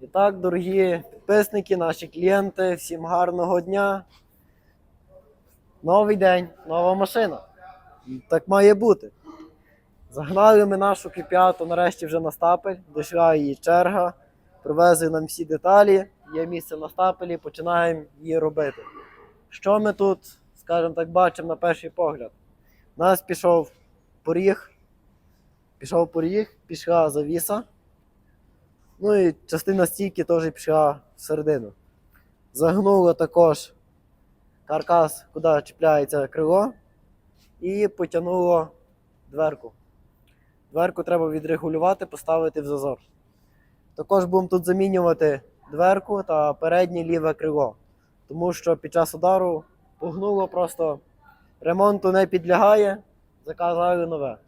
І так, дорогі підписники, наші клієнти, всім гарного дня. Новий день, нова машина. Так має бути. Загнали ми нашу Q5 нарешті вже на стапель, дійшла її черга, привезли нам всі деталі, є місце на стапелі, починаємо її робити. Що ми тут, скажімо так, бачимо на перший погляд? У нас пішов поріг, пішов поріг, пішла завіса. Ну і частина стійки теж пішла всередину. Загнуло також каркас, куди чіпляється крило, і потягнуло дверку. Дверку треба відрегулювати, поставити в зазор. Також будемо тут замінювати дверку та переднє ліве крило, тому що під час удару погнуло просто ремонту не підлягає, заказали нове.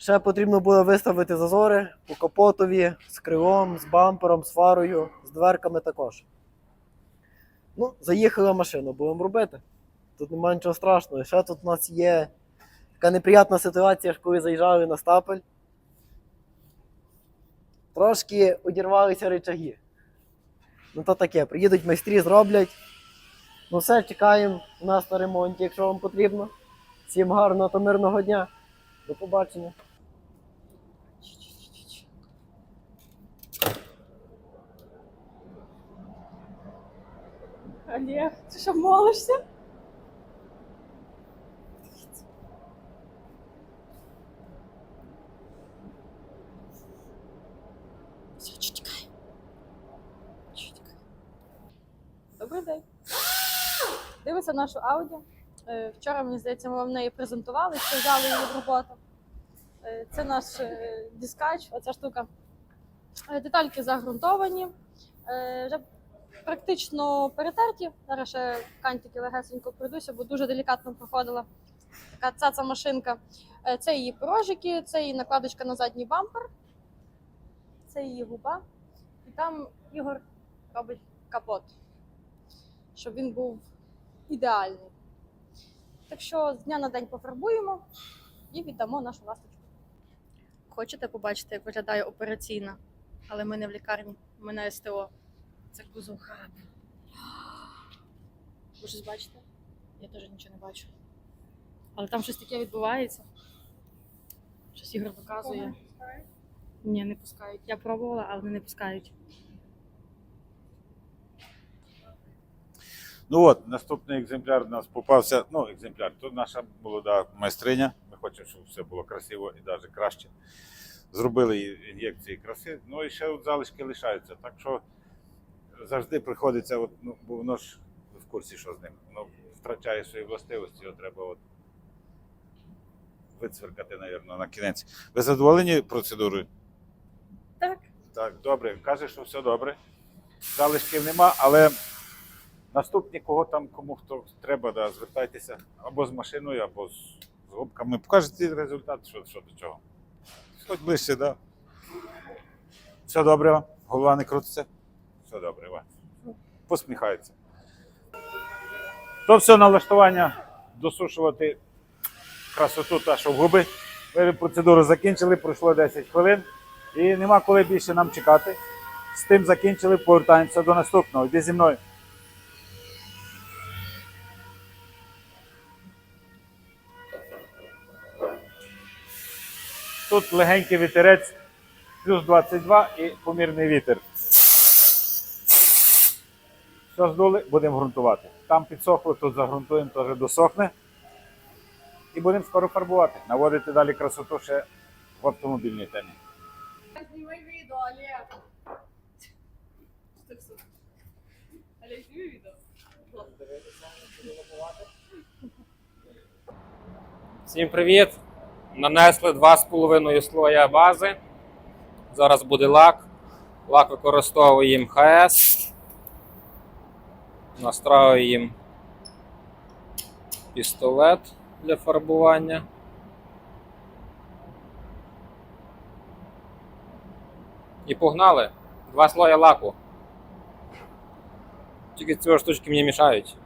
Ще потрібно було виставити зазори по капотові з крилом, з бампером, з фарою, з дверками також. Ну, заїхала машина, будемо робити. Тут немає нічого страшного. Ще тут у нас є така неприятна ситуація, коли заїжджали на стапель. Трошки одірвалися речаги. Ну то таке, приїдуть майстрі, зроблять. Ну все, чекаємо у нас на ремонті, якщо вам потрібно. Всім гарного та мирного дня. До побачення. Олег, ти що молишся? Все, чекай. Чекай. Добрий день. Дивиться нашу ауді. Е, Вчора, мені здається, ми вам неї презентували, що взяли її в роботу. Е, Це наш е, дискач, оця штука. Детальки загрунтовані. Вже практично перетерті. Зараз ще кантики легесенько пройдуся, бо дуже делікатно проходила така цаца машинка. Е, Це її порожики, це її накладочка на задній бампер, це її губа. І там Ігор робить капот, щоб він був ідеальний. Так що з дня на день пофарбуємо і віддамо нашу ласточку. Хочете побачити, як виглядає операційна, але ми не в лікарні, ми на СТО. Це кузов хаб. Ви щось бачите? Я теж нічого не бачу. Але там щось таке відбувається. Щось Ігор показує. Ні, не пускають. Я пробувала, але вони не пускають. Ну от, наступний екземпляр у нас попався. Ну, екземпляр, тут наша молода майстриня. Ми хочемо, щоб все було красиво і навіть краще. Зробили ін'єкції краси, ну і ще от залишки лишаються. Так що завжди приходиться, от, ну, бо воно ж в курсі, що з ним. Воно втрачає свої властивості, його треба от вицверкати, мабуть, на кінець. Ви задоволені процедурою? Так. Так, добре. Каже, що все добре. Залишків нема, але наступні, кого там, кому хто треба, да, звертайтеся або з машиною, або з, з губками. Покажете результат, що, що до чого. Хоч ближче, так. Да. Все добре, голова не крутиться. Все добре, Іван. Посміхається. То все налаштування досушувати красоту та що в губи. Ми процедуру закінчили, пройшло 10 хвилин. І нема коли більше нам чекати. З тим закінчили, повертаємося до наступного. Йди зі мною. Тут легенький вітерець, плюс 22 і помірний вітер. Все будемо ґрунтувати. Там підсохло, тут загрунтуємо, теж досохне. І будемо скоро фарбувати. Наводити далі красоту ще в автомобільній темі. Знімай відео, Олег. Олег, знімай відео. Всім привіт! Нанесли 2,5 слоя бази. Зараз буде лак. Лак використовуємо ХС. Настраюємо пістолет для фарбування. І погнали. Два слоя лаку. Тільки ці штучки мені мішають.